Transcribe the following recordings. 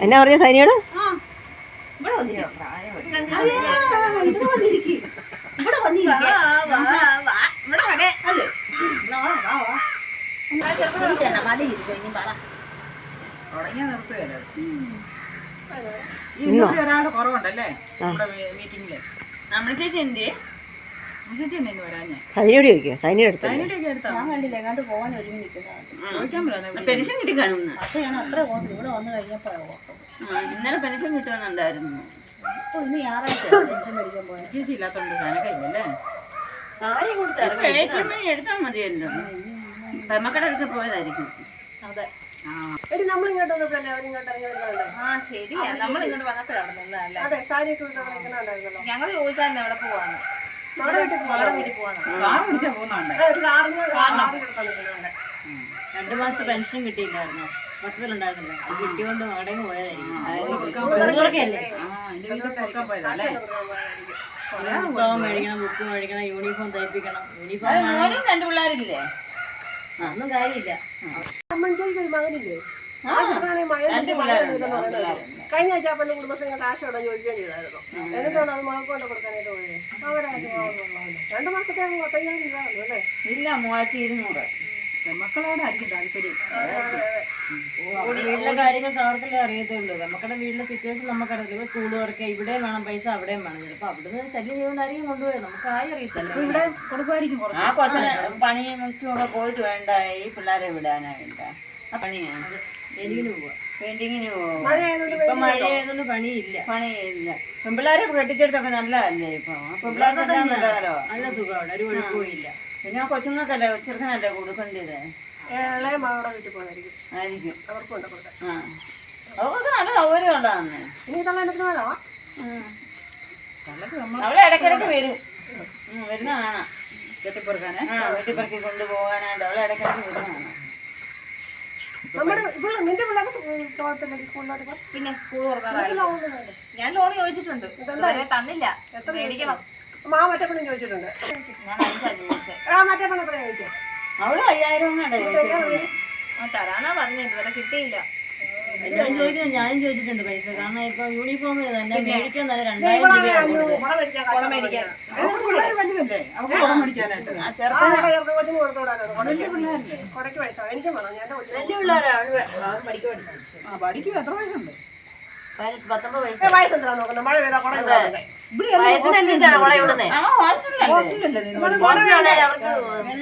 എന്നാ പറഞ്ഞ സൈനിയോട്? ഇന്നോ? ഒരാൾ കുറവുണ്ടല്ലേ? നമ്മുടെ മീറ്റിംഗിൽ നമ്മൾ ചേച്ചി എന്ത് സൈനിയോട് ചോദിക്കുക സൈനിയുടെ അടുത്ത് എടുത്താ? ഞാൻ കണ്ടില്ല എങ്ങാണ്ട് പോകാൻ ഒരുങ്ങി നിൽക്കുന്നതാണ് പെൻഷൻ കിട്ടി കാണുന്നു പക്ഷെ ഞാൻ അത്ര ഓർമ്മ ഇവിടെ വന്നു കഴിഞ്ഞപ്പോ ഇന്നലെ പെൻഷൻ കിട്ടുമെന്നുണ്ടായിരുന്നു. ഇപ്പൊ ഇന്ന് ഞായറാഴ്ച പെൻഷൻ മേടിക്കാൻ പോയത്. ചേച്ചി ഇല്ലാത്തോണ്ട് കനകയില്ലല്ലേ സാരി കൊടുത്തു എടുത്താൽ മതിയല്ലോ. പെമ്മക്കട അടുത്ത് പോയതായിരിക്കും. അതെ. എടി നമ്മൾ ഇങ്ങോട്ട് വന്നപ്പോഴല്ലേ അവരിങ്ങോട്ട് ഇറങ്ങി വരുന്നുണ്ട് ആ ശരിയാ. നമ്മൾ ഇങ്ങോട്ട് വന്നപ്പോഴാണ് അതെ ഞങ്ങൾ ചോദിച്ചാൽ എവിടെ പോവാന്ന്. നമ്മുടെ വീട്ടിൽ പോകാം വീട്ടിൽ കാർ പിടിച്ചാ പോകുന്നുണ്ട് ഒരു കാറിന് നിൽക്കുന്നുണ്ട് രണ്ടു മാസത്തെ പെൻഷൻ കിട്ടിയില്ലായിരുന്നു? പത്രത്തിലുണ്ടായിരുന്നില്ല അത് കിട്ടിയോണ്ട് അവിടേക്ക് പോയതായിരിക്കും. ആ എന്റെ പോയതല്ലേ പുസ്തകം മേടിക്കണം ബുക്ക് മേടിക്കണം യൂണിഫോം തയ്പ്പിക്കണം. യൂണിഫോം രണ്ട് പിള്ളേരില്ലേ ഒന്നും കാര്യമില്ല. മകനില്ലേ? കഴിഞ്ഞ ആഴ്ച അപ്പം കുടുംബശ്രീ കാശ് അവിടെ ചോദിക്കുകയും ചെയ്തായിരുന്നു. എന്നിട്ടാണ് അത് മകൾക്ക് കൊടുക്കാനായിട്ട് പോയത്. അവിടെ രണ്ട് മാസത്തെ പത്തയ്യായിരം രൂപ അല്ലേ? ഇല്ല മൂവായിരത്തി ഇരുന്നൂറ്. മക്കളോടായിരിക്കും താല്പര്യം. വീട്ടിലെ കാര്യങ്ങൾ അവർക്കല്ലേ അറിയത്തുള്ളൂ. നമുക്കടെ വീട്ടിലെ സിറ്റുവേഷൻ നമുക്കറിയില്ല സ്കൂൾ തുറക്കുക ഇവിടെ വേണം പൈസ അവിടെയും വേണം. ചിലപ്പോ അവിടുന്ന് ശല്യം ചെയ്യുന്നതായിരിക്കും കൊണ്ടുപോയത്. നമുക്ക് ആയി അറിയത്തില്ല. ഇവിടെ കൊടുക്കുമായിരിക്കും കുറച്ച്. ഒക്കെ പോയിട്ട് വേണ്ട. ഈ പിള്ളേരെ വിടാനായിട്ട്. ആ പണിയാണ് പെയിന്റിങ്ങിന് ഇപ്പൊ മഴയായതുകൊണ്ട് പണിയില്ല. പണിയില്ല. കെട്ടിച്ചെടുത്തൊക്കെ നല്ലതല്ലേ ഇപ്പൊ? പെൺപിള്ളേർക്കെല്ലാം നല്ലതല്ലോ. നല്ല സുഖം അവിടെ ഒരു കുഴപ്പമില്ല പിന്നെ കൊച്ചുങ്ങൾക്കല്ലേ ചെറുക്കനല്ലേ കൊടുക്കേണ്ടത്? ഇളയ മകളുടെ വീട്ടിൽ പോയതായിരിക്കും ആയിരിക്കും. അവർക്ക് ആ. അവർക്കൊക്കെ നല്ല സൗകര്യം ഉണ്ടാകുന്നേ ഇനി ഇതെല്ലാം എനിക്ക് വേണോ അവളെ ഇടയ്ക്കിടയ്ക്ക് വരും. വരുന്നതാണ്. വരുന്ന കാണാം കെട്ടിപ്പൊറുക്കാനെ ആ കൊണ്ടുപോകാനായിട്ട് അവളെ ഇടയ്ക്കിടയ്ക്ക് വരുന്ന കാണാം നമ്മുടെ ഇവിടെ നിന്റെ പിള്ളേർക്ക് സ്കൂളിലോട്ട് പിന്നെ സ്കൂൾ തുറക്കാറായി. ഞാൻ ലോൺ ചോദിച്ചിട്ടുണ്ട്. ഇതുവരെ തന്നില്ല. മേടിക്കണം. മാ മറ്റേ പെണ്ണും ചോദിച്ചിട്ടുണ്ട്. ഞാൻ അഞ്ചാ ചോദിച്ചത് ആ മറ്റേ പെണ്ണ് എത്രയാ ചോദിച്ചത് അവൾ അയ്യായിരം തരാനാ പറഞ്ഞു. ഇതുവരെ കിട്ടിയില്ല. ഞാൻ ചോദിക്കുന്നത് ഞാനും ചോദിച്ചിട്ടുണ്ട് പൈസ. കാരണം ഇപ്പൊ യൂണിഫോം തന്നെ മേടിക്കാൻ രണ്ടായിരം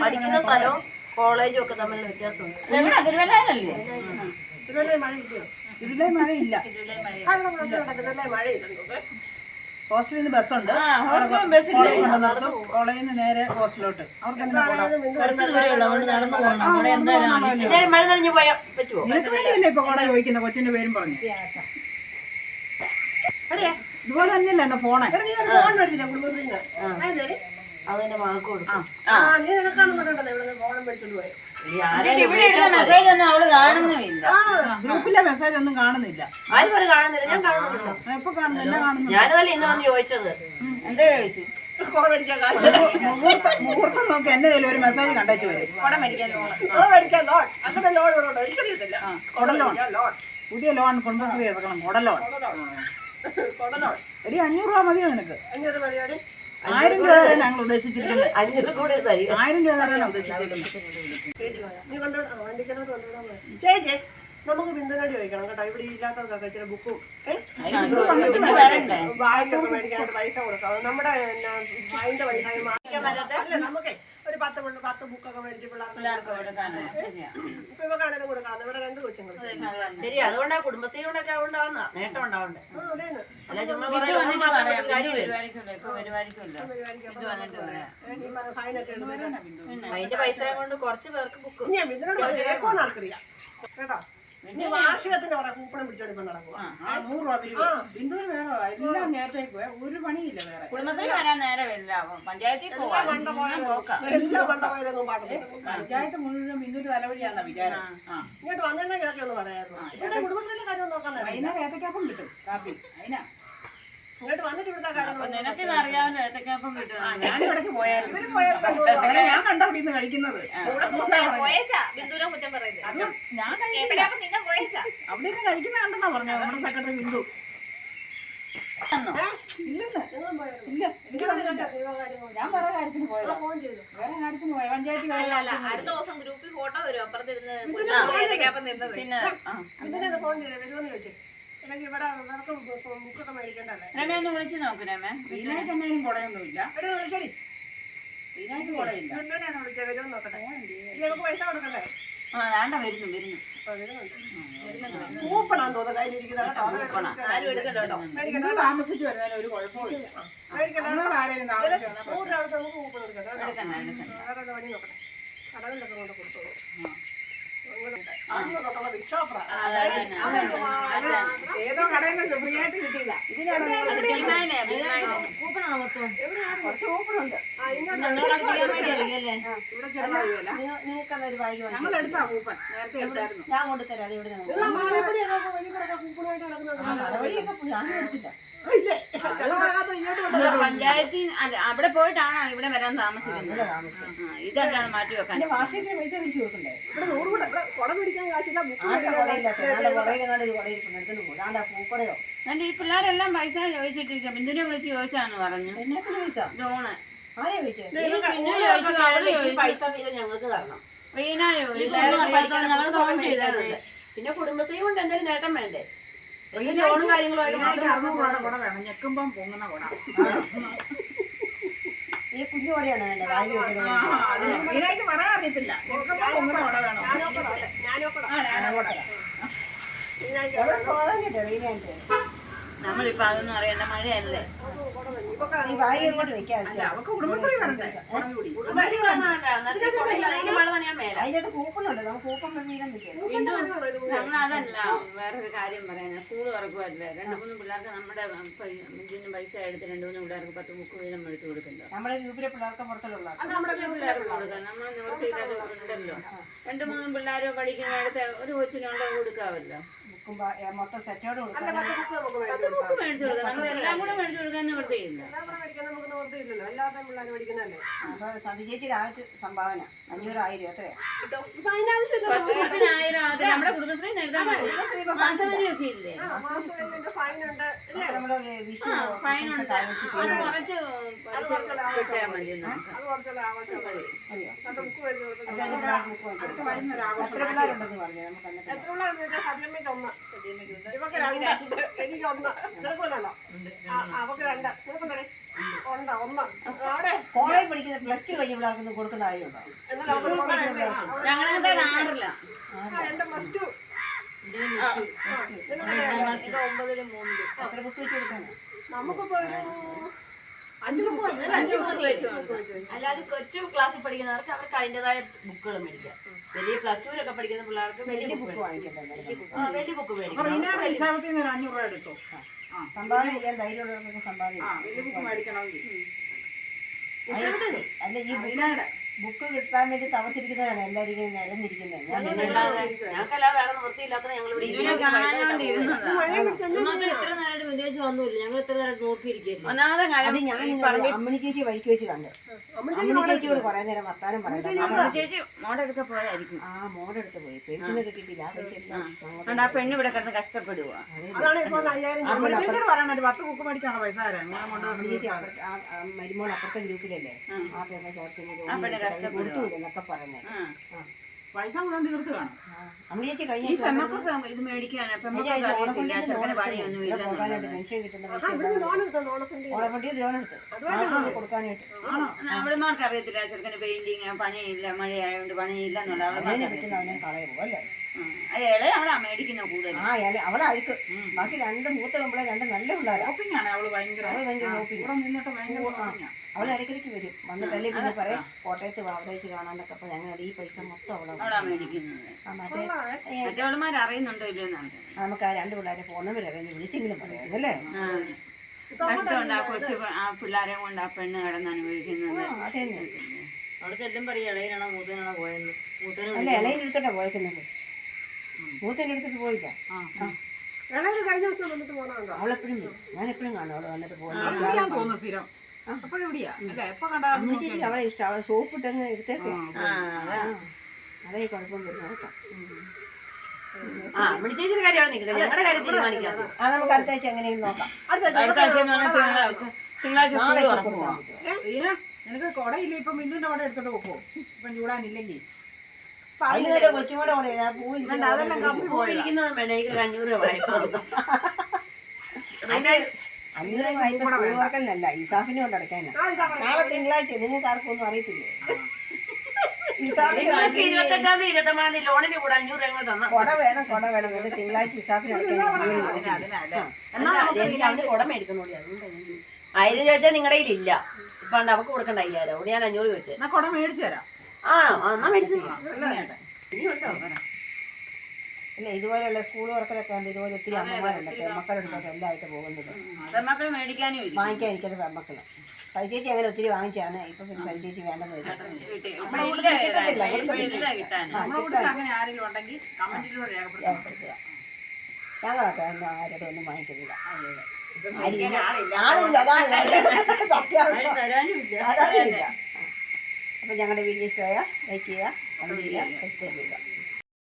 പഠിക്കുന്ന സ്ഥലവും കോളേജും ഒക്കെ തമ്മിൽ വ്യത്യാസമുണ്ട്. തിരുവല്ലയിലല്ലേ തിരുവല്ലയിൽ മഴ ഇല്ലയോ ഇതിലേ മഴയില്ല ഇവിടെ പ്രശ്നമുണ്ട്. തിരുവല്ലയിൽ മഴ ഇല്ലെന്ന് ഹോസ്റ്റലിൽ നിന്ന് ബസ്സുണ്ട്. കോളേജിൽ നിന്ന് നേരെ ഹോസ്റ്റലിലോട്ട്. അവർക്ക് മഴ വേണ്ടിയല്ലേ ഇപ്പൊ കോളേജ് ചോദിക്കുന്ന? കൊച്ചിന്റെ പേരും പറഞ്ഞു. ഇതുപോലെ തന്നെയല്ലേ എന്നെ ഫോണെ? ഫോൺ മേടിച്ചില്ല കുടുംബശ്രീന്ന്. അതെ അതിന്റെ മകൾക്ക് കൊടുക്കും ആ. നീ നിനക്കാണെന്ന് പറഞ്ഞിട്ടുണ്ടല്ലോ. ഇവിടെ ഫോണും മേടിച്ചോണ്ട് പോയി? മെസ്സേജ് ഒന്നും അവൾ കാണുന്നുമില്ല. ഗ്രൂപ്പിലെ മെസ്സേജ് ഒന്നും കാണുന്നില്ല. ആരും ഒരു കാണുന്നില്ല. ഞാൻ കാണുന്നുണ്ടോ എപ്പൊ കാണുന്നില്ല കാണുന്നു. ഞാനതല്ലേ ഇന്ന് വന്ന് ചോദിച്ചത്. എന്താ ചോദിച്ചു? ഫോൺ മേടിക്കാൻ കാശ് മുഹൂർത്തം മുഹൂർത്തം നോക്കി എന്റെ കയ്യിൽ ഒരു മെസ്സേജ് കണ്ടേച്ചു വരും. കുട മേടിക്കാൻ ലോൺ. മേടിക്കാൻ ലോൺ. അങ്ങനെ ലോൺ ഇവിടെ ഉണ്ടോ? എനിക്കറിയത്തില്ല. കൊടലോൺ ലോൺ. പുതിയ ലോൺ കൊണ്ടുപോയി എടുക്കണം. കൊടലോൺ കൊടലോൺ എടി അഞ്ഞൂറ് രൂപ മതിയോ നിനക്ക്? അഞ്ഞൂറ് പരിപാടി ആയിരം രൂപ തരാൻ ഞങ്ങൾ ഉദ്ദേശിച്ചിരിക്കുന്നത്. അഞ്ഞൂറ് കൂടെ തരും. ആയിരം ഉദ്ദേശിച്ചിരിക്കുന്നത്. ചേച്ചി നമുക്ക് ബിന്ദുനടി വയ്ക്കണം കേട്ടോ. ഇവിടെ ഇല്ലാത്തവർക്കൊക്കെ ഇച്ചിരി ബുക്കും. ബാഗൊക്കെ മേടിക്കാനായിട്ട് പൈസ കൊടുക്കാം. നമ്മുടെ അതിന്റെ പൈസ അല്ല നമുക്ക് ഒരു പത്ത് പത്ത് ബുക്കൊക്കെ മേടിച്ച് പിള്ളേർക്ക്. ഇപ്പൊ ഇവക്കാണെങ്കിലും കൊടുക്കാം. ഇവിടെ രണ്ട് കൊച്ചുങ്ങൾ ശരി അതുകൊണ്ടാ കുടുംബശ്രീ കൊണ്ടൊക്കെ ഉണ്ടാവുന്ന നേട്ടം ഉണ്ടാവണ്ടേ? അതിന്റെ പൈസ കൊണ്ട് കുറച്ച് പേർക്ക് ബുക്ക് ആർക്കറിയാം കേട്ടോ? ഇനി വാർഷികത്തിന് കുറെ കൂപ്പണം പിടിച്ചോണ്ട് നടക്കുക ആ നൂറ് രൂപ ബിന്ദുവിന് വേറെ എല്ലാം നേരത്തേക്ക് പോയാ ഒരു പണിയില്ല വേറെ. കുടുംബശ്രീ വരാൻ നേരമില്ല പഞ്ചായത്തിൽ പഞ്ചായത്ത് മുഴുവൻ ബിന്ദുവിന്റെ തലവഴിയാന്ന വിചാരം. ഇങ്ങോട്ട് പറയായിരുന്നു. ഇവിടെ കുടുംബശ്രീയുടെ കാര്യം നോക്കാൻ നേരം വൈകുന്നേരം ഏത്തക്കാപ്പം കിട്ടും. കാപ്പി. അതിനാ ഇങ്ങോട്ട് വന്നിട്ട് ഇവിടുത്തെ കാര്യങ്ങൾ നിനക്ക് ഇത് അറിയാവുന്ന ഏത്തക്കാപ്പം കിട്ടും ഞാൻ ഇവിടേക്ക് പോയായിരുന്നു അവിടെ ഞാൻ കണ്ട അവിടെ നിന്ന് കഴിക്കുന്നത്. പോയേച്ചാ. ബിന്ദുവിനെ കുറ്റം പറയുന്നത് ഞാൻ കഴിക്കില്ല. വെള്ളിയാഴ്ച അവിടെ നിന്ന് കഴിക്കുന്ന കണ്ടെന്നാ പറഞ്ഞു നമ്മുടെ സെക്രട്ടറി ബിന്ദു. ഇല്ലെന്ന് ഇല്ല എനിക്ക് പറഞ്ഞില്ല. ഞാൻ വേറെ കാര്യത്തിന് പോയതാ ഫോൺ ചെയ്തു വേറെ കാര്യത്തിന് പോയ പഞ്ചായത്ത് അല്ല അല്ല അടുത്ത ദിവസം ഗ്രൂപ്പിൽ ഫോട്ടോ വരും അപ്പുറത്തിരുന്ന് ഏതൊക്കെയാപ്പം നിന്നത് പിന്നെ ആ. ഇതിനെ ഫോൺ ചെയ്തു വരുമെന്ന് ചോദിച്ചു അല്ലെങ്കിൽ ഇവിടെ നിനക്ക് ബുക്കൊക്കെ മേടിക്കണ്ടല്ലേ രമേ ഒന്ന് വിളിച്ചു നോക്ക് രമേ. വീനായിട്ട് എന്നാലും കുടയൊന്നുമില്ല. ഒരു വിളിച്ചടി. വീനായിട്ട് കുടയില്ല. എന്തിനാണ് വിളിച്ചത് വരുമെന്ന് നോക്കട്ടെ. ഇനി നമുക്ക് പൈസ കൊടുക്കണ്ടേ? ആ വേണ്ട വരുന്നു വരുന്നു. കൂപ്പണാന്ന് തോന്നുന്നു കയ്യിലിരിക്കുന്നത്. താമസിച്ചു വരുന്നതിന് ഒരു കുഴപ്പമില്ല വേറെ നോക്കട്ടെ. കടകളിലൊക്കെ കൊണ്ട് കൊടുത്തോളൂ. ഏതോ കടയിലുണ്ട് ഫ്രീ ആയിട്ട് കിട്ടിയില്ല കൂപ്പണുണ്ട് ഞങ്ങൾ എടുത്താ കൂപ്പൺ നേരത്തെ എടുത്തായിരുന്നു ഞാൻ കൊണ്ടുതരാം അത് ഇവിടെ കൂപ്പണായിട്ട് നടക്കുന്നത് പഞ്ചായത്തിൽ അല്ല അവിടെ പോയിട്ടാണോ ഇവിടെ വരാൻ താമസിക്കുന്നത്. ഇതെല്ലാം മാറ്റി വെക്കാൻ. എന്നിട്ട് ഈ പിള്ളേരെല്ലാം പൈസ ചോദിച്ചിട്ടിരിക്കാം ബിന്ദുനെ വിളിച്ച് ചോദിച്ചാന്ന് പറഞ്ഞു. ലോണ് കുടുംബത്തെയും ഞങ്ങൾക്ക് തരണം. റീന ചോദിച്ചു ഞങ്ങൾ ഫോൺ ചെയ്തത് പിന്നെ കുടുംബശ്രീ കൊണ്ട് എന്തെങ്കിലും നേട്ടം വേണ്ടേ? ഞെക്കുമ്പം പൊങ്ങുന്ന കുട. ഈ കുഞ്ഞു കുടയാണ് വേണ്ടത്. വെക്കുന്നത് ഇതിനായിട്ട് പറയാൻ അറിയത്തില്ല. ഞെക്കുമ്പം പൊങ്ങുന്ന കുട. വേണം. നമ്മളിപ്പോ അതൊന്നും അറിയണ്ട. മഴയല്ലേ ഈ ബാഗ് ഇങ്ങോട്ട് വെക്കാം അല്ല അവക്ക് കുടുംബശ്രീ വരണ്ടേ? കുടം. കൂടി. കുടുംബശ്രീ വേണം വേണ്ട. അന്നേരത്തെ കുടയിൽ അതിന്റെ വെള്ളം നനയാൻ മേല. അതിനകത്ത് കൂപ്പണുണ്ട് നമുക്ക് കൂപ്പൺ വീതം വെക്കാം ബിന്ദു വേറൊരു കാര്യം പറയാനാ. സ്കൂൾ തുറക്കുമല്ലേ രണ്ട് മൂന്ന് പിള്ളേർക്ക് നമ്മുടെ ഇതിന് പൈസ എടുത്ത് രണ്ട് മൂന്ന് പിള്ളേർക്ക് പത്ത് ബുക്ക് വീതം എടുത്ത് കൊടുക്കല്ലോ നമ്മുടെ ഗ്രൂപ്പിലെ പിള്ളേർക്ക് പുറത്തുള്ള നമ്മൾ രണ്ട് മൂന്ന് പിള്ളേർ പഠിക്കുന്നിടത്ത് ഒരു കൊച്ചിനുള്ള കൊടുക്കാവല്ലോ. മൊത്തം സെറ്റോട് മേടിച്ചു കൊടുക്കാം. നമ്മൾ എല്ലാം കൂടെ മേടിച്ചു കൊടുക്കാൻ അപ്പൊ ആൾക്ക് സംഭാവന. എത്രയാ പതിനായിരം അത്. നമ്മുടെ കുടുംബശ്രീ എഴുതാൻ മാസവരിയൊക്കെ ഇല്ലേ? വിഷു അത് കുറച്ച് കിട്ടിയാൽ മതി നമുക്ക്. വാങ്ങിച്ചു കൊടുക്കാം. എത്ര പിള്ളേരുണ്ടെന്ന് പറഞ്ഞു? നമുക്ക് അന്നത്തെ എത്ര വെച്ചാൽ ഒന്ന്. ഇവക്ക് രണ്ട്. എനിക്ക് ഒന്ന്. അവക്ക് രണ്ട്. നിനക്കുണ്ടേ ഉണ്ട്? ഒന്ന്. അവിടെ? കോളേജ് പഠിക്കുന്ന പ്ലസ് ടു കഴിഞ്ഞ കൊടുക്കേണ്ട കാര്യമുണ്ടോ? എന്റെ പ്ലസ് ടു. ഒമ്പതിലും മൂന്നിലും. ബുക്ക് വെച്ച് കൊടുക്കാനാ നമുക്കിപ്പോ അല്ലാതെ കൊച്ചു ക്ലാസ്സിൽ പഠിക്കുന്നവർക്ക് അവർക്ക് അതിന്റെതായ ബുക്കുകൾ മേടിക്കാം. വലിയ പ്ലസ് ടുവിലൊക്കെ പഠിക്കുന്ന പിള്ളേർക്ക് വലിയ ബുക്ക് ബുക്ക് വാങ്ങിക്കണ്ടേ ആ വലിയ ബുക്ക് അപ്പൊ മേടിക്കാം റീനയുടെ ഹിസാബത്തിൽ നിന്ന് ഒരു അഞ്ഞൂറ് രൂപ എടുത്തു? ആ. സംഭാവന ചെയ്യാൻ ധൈര്യമുള്ളവർക്ക് സംഭാവന ആ വലിയ ബുക്ക് മേടിക്കണമെങ്കിൽ. ചെയ്യാം. അല്ല ഈ ബുക്ക് കിട്ടാൻ വേണ്ടി തവച്ചിരിക്കുന്നതാണ് എല്ലാവരും ഇങ്ങനെ അല്ലാതെ ഞങ്ങൾക്കല്ലാതെ വേറെ നിവൃത്തിയില്ലാത്ത ഞങ്ങൾ ഇവിടെ ഇത്ര വിദേശം വന്നില്ല ഞങ്ങൾ എത്ര നേരം നോക്കിയിരിക്കില്ല ഒന്നാമതെ അത് കാര്യം ഞാൻ ഇന്നലെ അമ്മണി ചേച്ചി വഴിക്ക് വെച്ച് കണ്ടു. അമ്മണി ചേച്ചിയോട് കുറെ നേരം വർത്താനം പറയണ്ട അമ്മ ചേച്ചി മോടെടുക്ക പോയായിരിക്കും ആ മോടെടുത്ത് പോയി. കിട്ടിയില്ല. ആ പൈസ എല്ലാം ഞങ്ങൾക്ക് അതുകൊണ്ട് ആ പെണ്ണ് ഇവിടെ കിടന്ന് കഷ്ടപ്പെടുക അതാണ് ഇപ്പൊ അയ്യായിരം രൂപ. പറയണ ഒരു പത്ത് പൈസ തരാൻ ഞാൻ അമ്മണി കൊണ്ടുവന്നു ചേച്ചി അപ്പുറത്ത് ആ ആ മരുമോൾ അപ്പുറത്തെ ഗ്രൂപ്പിലല്ലേ? ആ. പെണ്ണെ ചേർത്ത് കൊടുത്തു. എന്നൊക്കെ പറഞ്ഞേ ആ. പൈസ മുഴുവൻ തീർത്ത് കാണും. ചേച്ചി കഴിഞ്ഞ ഈ പെമ്മക്കൊക്കെ ഇത് മേടിക്കാനാ പെമ്മക്കൊക്കെ അറിയത്തില്ല. ചെറുക്കന് പണിയൊന്നും കൊടുക്കാനായിട്ട് അവളുമാർക്ക് അറിയത്തില്ല. ചെറുക്കന് പെയിന്റിങ് പണിയില്ല മഴയായോണ്ട് പണിയില്ല എന്നുള്ള അതിനെ അവളുമാർക്ക് അവനെ കളയുമോ അല്ലേ? അയാളെ അവളാ മേടിക്കുന്ന കൂടുതൽ ആ അയാളെ അവളെ അഴുക്ക്. ബാക്കി രണ്ട് മൂത്ത പെമ്പിളെ രണ്ട് നല്ല പിള്ളേരാ. ഷോപ്പിംഗ് ആണ് അവൾ ഭയങ്കര ഇവിടെ നിന്നിട്ട് ഭയങ്കര. അവൾ ഇടയ്ക്കിടയ്ക്ക് വരും. വന്നിട്ടല്ലേ പിന്നെ പറയാം കോട്ടയത്ത് വാ, കാണാനൊക്കെ അപ്പൊ ഞങ്ങൾ ഈ പൈസ മൊത്തം അവളെ അറിയുന്നുണ്ടോ നമുക്ക് ആ രണ്ട് പിള്ളേരെ പോന്നവരറിയാം വിളിച്ചെങ്കിലും പറയാം അല്ലേ. കഷ്ടമുണ്ട് ആ കൊച്ചു പെ- ആ പിള്ളേരെ കൊണ്ട് ആ പെണ്ണ് കിടന്ന് അനുഭവിക്കുന്നത്. അവിടെ ചെല്ലും പറയും ഇളയിനാണോ മൂത്തനാണോ പോയെന്ന്. മൂത്തനും അല്ല ഇളയിൽ എടുത്തിട്ടാ പോയേക്കുന്നത്. മൂത്തനെ എടുത്തിട്ട് പോയില്ല. അവളെപ്പോഴും ഞാൻ എപ്പോഴും കാണും അവൾ വന്നിട്ട് പോകുന്നത് തോന്നുന്നു ഇവിടെയാ അല്ലേ? എപ്പോ കണ്ടാലും അമ്മ അവളെ ഇഷ്ടം. അവളെ സോപ്പ് ഇട്ടങ്ങ് എടുത്തേക്ക്. അതാ. കുഴപ്പം വരുന്നത് കേട്ടോ. ആ മണിച്ചേച്ചിയുടെ കാര്യമാണ് നിൽക്കുന്നത് ഞങ്ങളുടെ കാര്യം അത് നമുക്ക് അടുത്ത ആഴ്ച എങ്ങനെയും നോക്കാം. അടുത്ത അടുത്ത ആഴ്ച തിങ്കളാഴ്ച നിനക്ക് കുടയില്ല? ഇപ്പൊ മിന്നുന്റെ കുട എടുത്തോണ്ട് പോക്കോ. ഇപ്പൊ ചൂടാനില്ലെങ്കിൽ അതെല്ലാം കപ്പി പോയതാ. ഇരിക്കുന്നത് വേണം എനിക്ക് അഞ്ഞൂറ് രൂപ വർക്കലിനല്ല ഇസാഫിനെ കൊണ്ട് അടയ്ക്കാനാ. നാളെ തിങ്കളാഴ്ച നിങ്ങൾക്ക് അറിയത്തില്ലേ? ഇരുപത്തൊമ്പതാം തീയതി ലോണിന് കൂടെ അഞ്ഞൂറ് രൂപ തന്നു കൊട വേണം കൊട വേണം. എന്നിട്ട് തിങ്കളാഴ്ച ഇസാഫിന് ആയിരം ചോദിച്ചാൽ നിങ്ങളുടെ കയ്യിൽ ഇല്ല ഇപ്പൊ അവക്ക് കൊടുക്കണ്ട അയ്യായിരം. അവിടെ ഞാൻ അഞ്ഞൂറ് ചോദിച്ചത് കൊട മേടിച്ചു തരാം. ആണോ ആ, എന്നാ മേടിച്ചു അല്ല ഇതുപോലെയുള്ള സ്കൂൾ വർക്കലൊക്കെ ഉണ്ട് ഇതുപോലെ ഒത്തിരി അമ്മമാരുണ്ട്. പെമ്മക്കളെടുത്തൊക്കെ എല്ലായിട്ട് പോകുന്നത്. പെമ്മക്കൾ മേടിക്കാനും ഇല്ല വാങ്ങിക്കാൻ എനിക്കത് പെമ്മക്കൾ പരിചേച്ചി അങ്ങനെ ഒത്തിരി വാങ്ങിച്ചാണ്. ഇപ്പൊ പിന്നെ പരിചേച്ചി വേണ്ടെന്ന് വെച്ചു കിട്ടി. നമ്മുടെ ഇല്ല കിട്ടാൻ. ഇപ്പൊ ഇല്ല കിട്ടാൻ. നമ്മുടെ കൂട്ടത്തിൽ അങ്ങനെ ആരെങ്കിലും ഉണ്ടെങ്കിൽ കമന്റിലൂടെ രേഖപ്പെടുത്താം ഏർപ്പെടുത്തുക ഞങ്ങളൊക്കെ ഒന്നും ആരുടെ ഒന്നും വാങ്ങിക്കുന്നില്ല ആളില്ല. ഇല്ല അപ്പൊ ഞങ്ങളുടെ വീഡിയോസ് ഇഷ്ടമായ ലൈക്ക് ചെയ്യുക കമന്റ് ചെയ്യുക സബ്സ്ക്രൈബ് ചെയ്യുക